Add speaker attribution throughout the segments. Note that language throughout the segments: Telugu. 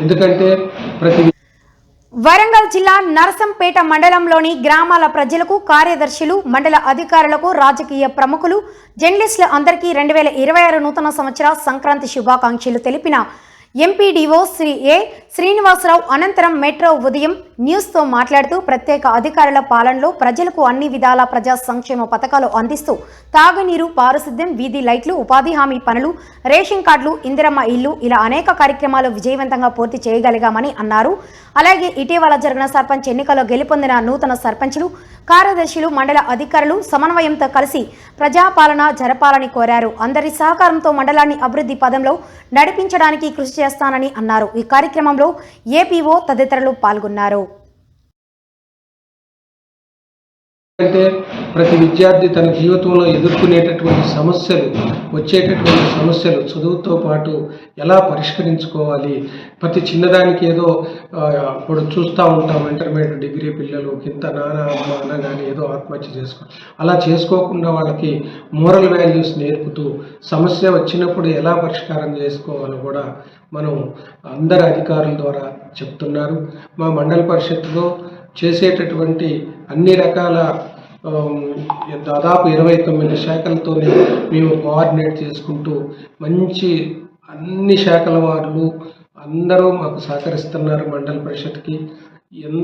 Speaker 1: ఎందుకంటే ప్రతి
Speaker 2: వరంగల్ జిల్లా నరసంపేట మండలంలోని గ్రామాల ప్రజలకు కార్యదర్శులు మండల అధికారులకు రాజకీయ ప్రముఖులు జర్నలిస్టులు అందరికీ రెండు వేల ఇరవై ఆరు నూతన సంవత్సర సంక్రాంతి శుభాకాంక్షలు తెలిపిన ఎంపీడీఓ శ్రీ ఏ శ్రీనివాసరావు అనంతరం మెట్రో ఉదయం న్యూస్తో మాట్లాడుతూ ప్రత్యేక అధికారుల పాలనలో ప్రజలకు అన్ని విధాల ప్రజా సంక్షేమ పథకాలు అందిస్తూ తాగునీరు పారిశుద్ధ్యం వీధి లైట్లు ఉపాధి హామీ పనులు రేషన్ కార్డులు ఇందిరమ్మ ఇల్లు ఇలా అనేక కార్యక్రమాలు విజయవంతంగా పూర్తి చేయగలిగామని అన్నారు. అలాగే ఇటీవల జరిగిన సర్పంచ్ ఎన్నికల్లో గెలుపొందిన నూతన సర్పంచులు కార్యదర్శులు మండల అధికారులు సమన్వయంతో కలిసి ప్రజాపాలన జరపాలని కోరారు. అందరి సహకారంతో మండలాన్ని అభివృద్ధి పదంలో నడిపించడానికి కృషి చేస్తానని అన్నారు. ఈ కార్యక్రమంలో ఏపీఓ తదితరులు పాల్గొన్నారు.
Speaker 1: అయితే ప్రతి విద్యార్థి తన జీవితంలో ఎదుర్కొనేటటువంటి సమస్యలు వచ్చేటటువంటి సమస్యలు చదువుతో పాటు ఎలా పరిష్కరించుకోవాలి? ప్రతి చిన్నదానికి ఏదో ఇప్పుడు చూస్తూ ఉంటాం ఇంటర్మీడియట్ డిగ్రీ పిల్లలు కింద నాన్న అమ్మ అనగానే ఏదో ఆత్మహత్య చేసుకో అలా చేసుకోకుండా వాళ్ళకి మోరల్ వాల్యూస్ నేర్పుతూ సమస్య వచ్చినప్పుడు ఎలా పరిష్కారం చేసుకోవాలో కూడా మనం అందరి అధికారుల ద్వారా చెప్తున్నారు. మా మండల పరిషత్తులో చేసేటటువంటి అన్ని రకాల దాదాపు ఇరవై తొమ్మిది శాఖలతోనే మేము కోఆర్డినేట్ చేసుకుంటూ మంచి అన్ని శాఖల వారు అందరూ మాకు సహకరిస్తున్నారు మండల పరిషత్కి. ఎన్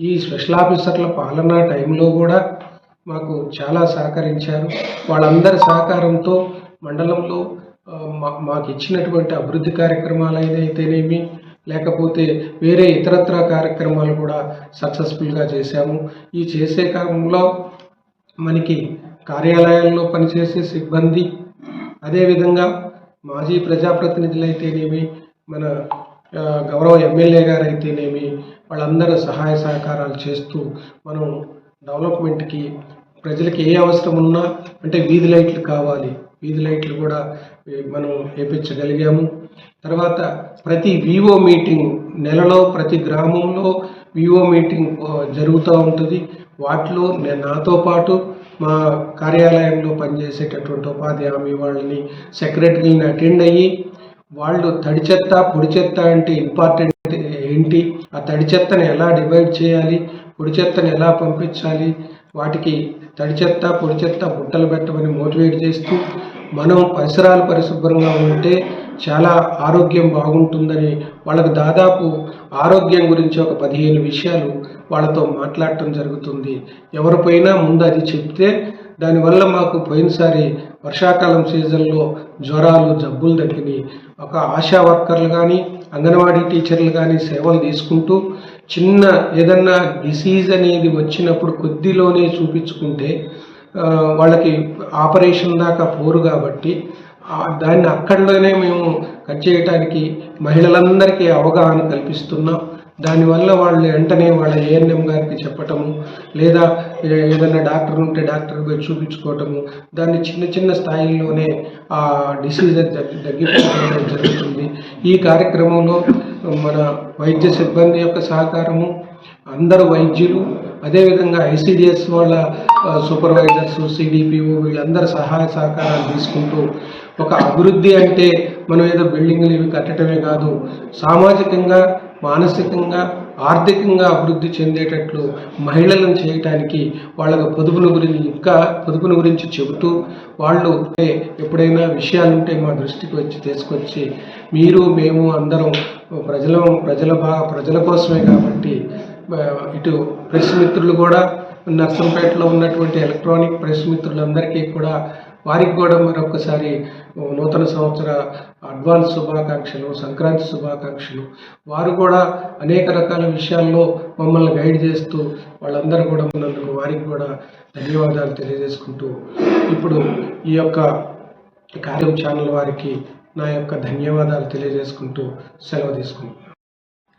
Speaker 1: ఈ స్పెషల్ ఆఫీసర్ల పాలనా టైంలో కూడా మాకు చాలా సహకరించారు. వాళ్ళందరి సహకారంతో మండలంలో మాకు ఇచ్చినటువంటి అభివృద్ధి కార్యక్రమాలు అయితేనేమి లేకపోతే వేరే ఇతరత్ర కార్యక్రమాలు కూడా సక్సెస్ఫుల్గా చేశాము. ఈ చేసే క్రమంలో మనకి కార్యాలయాల్లో పనిచేసే సిబ్బంది. అదేవిధంగా మాజీ ప్రజాప్రతినిధులు అయితేనేమి మన గౌరవ ఎమ్మెల్యే గారు అయితేనేమి వాళ్ళందరూ సహాయ సహకారాలు చేస్తూ మనం డెవలప్మెంట్కి ప్రజలకి ఏ అవసరం ఉన్నా అంటే వీధి లైట్లు కావాలి. వీధి లైట్లు కూడా మనం వేపించగలిగాము. తర్వాత ప్రతి వివో మీటింగ్ నెలలో ప్రతి గ్రామంలో వివో మీటింగ్ జరుగుతూ ఉంటుంది. వాటిలో నేను నాతో పాటు మా కార్యాలయంలో పనిచేసేటటువంటి ఉపాధి హామీ వాళ్ళని సెక్రటరీని అటెండ్ అయ్యి వాళ్ళు తడి చెత్త పొడి చెత్త అంటే ఇంపార్టెంట్ ఏంటి? ఆ తడి చెత్తను ఎలా డివైడ్ చేయాలి? పొడి చెత్తను ఎలా పంపించాలి? వాటికి తడి చెత్త పొడి చెత్త బుట్టలు పెట్టమని మోటివేట్ చేస్తూ మనం పరిసరాలు పరిశుభ్రంగా ఉంటే చాలా ఆరోగ్యం బాగుంటుందని వాళ్ళకు దాదాపు ఆరోగ్యం గురించి ఒక పదిహేను విషయాలు వాళ్ళతో మాట్లాడటం జరుగుతుంది. ఎవరిపోయినా ముందు అది చెప్తే దానివల్ల మాకు పోయినసారి వర్షాకాలం సీజన్లో జ్వరాలు జబ్బులు తగ్గినాయి. ఒక ఆశా వర్కర్లు కానీ అంగన్వాడీ టీచర్లు కానీ సేవలు తీసుకుంటూ చిన్న ఏదన్నా డిసీజ్ అనేది వచ్చినప్పుడు కొద్దిలోనే చూపించుకుంటే వాళ్ళకి ఆపరేషన్ దాకా పోరు కాబట్టి దాన్ని అక్కడనే మేము కట్ చేయడానికి మహిళలందరికీ అవగాహన కల్పిస్తున్నాం. దానివల్ల వాళ్ళు వెంటనే వాళ్ళ ఏఎన్ఎం గారికి చెప్పటము లేదా ఏదైనా డాక్టర్ ఉంటే డాక్టర్ పోయి చూపించుకోవటము దాన్ని చిన్న చిన్న స్థాయిల్లోనే ఆ డిసీజ్ తగ్గిపోవడం జరుగుతుంది. ఈ కార్యక్రమంలో మన వైద్య సిబ్బంది యొక్క సహకారము అందరు వైద్యులు అదేవిధంగా ఐసిడిఎస్ వాళ్ళ సూపర్వైజర్స్ సిడిపిఓ వీళ్ళందరి సహాయ సహకారాలు తీసుకుంటూ ఒక అభివృద్ధి అంటే మనం ఏదో బిల్డింగ్లు ఇవి కట్టడమే కాదు సామాజికంగా మానసికంగా ఆర్థికంగా అభివృద్ధి చెందేటట్లు మహిళలను చేయటానికి వాళ్ళకు పొదుపును గురించి ఇంకా పొదుపును గురించి చెబుతూ వాళ్ళు ఎప్పుడైనా విషయాలుంటే మా దృష్టికి వచ్చి తీసుకొచ్చి మీరు మేము అందరం ప్రజల ప్రజల బా ప్రజల కోసమే కాబట్టి ఇటు ప్రెస్ మిత్రులు కూడా నర్సంపేటలో ఉన్నటువంటి ఎలక్ట్రానిక్ ప్రెస్ మిత్రులందరికీ కూడా వారికి కూడా మరొకసారి నూతన సంవత్సర అడ్వాన్స్ శుభాకాంక్షలు సంక్రాంతి శుభాకాంక్షలు. వారు కూడా అనేక రకాల విషయాల్లో మమ్మల్ని గైడ్ చేస్తూ వాళ్ళందరూ కూడా ఉన్నందుకు వారికి కూడా ధన్యవాదాలు తెలియజేసుకుంటూ ఇప్పుడు ఈ యొక్క కార్యం ఛానల్ వారికి నా యొక్క ధన్యవాదాలు తెలియజేసుకుంటూ సెలవు తీసుకుంటున్నాను.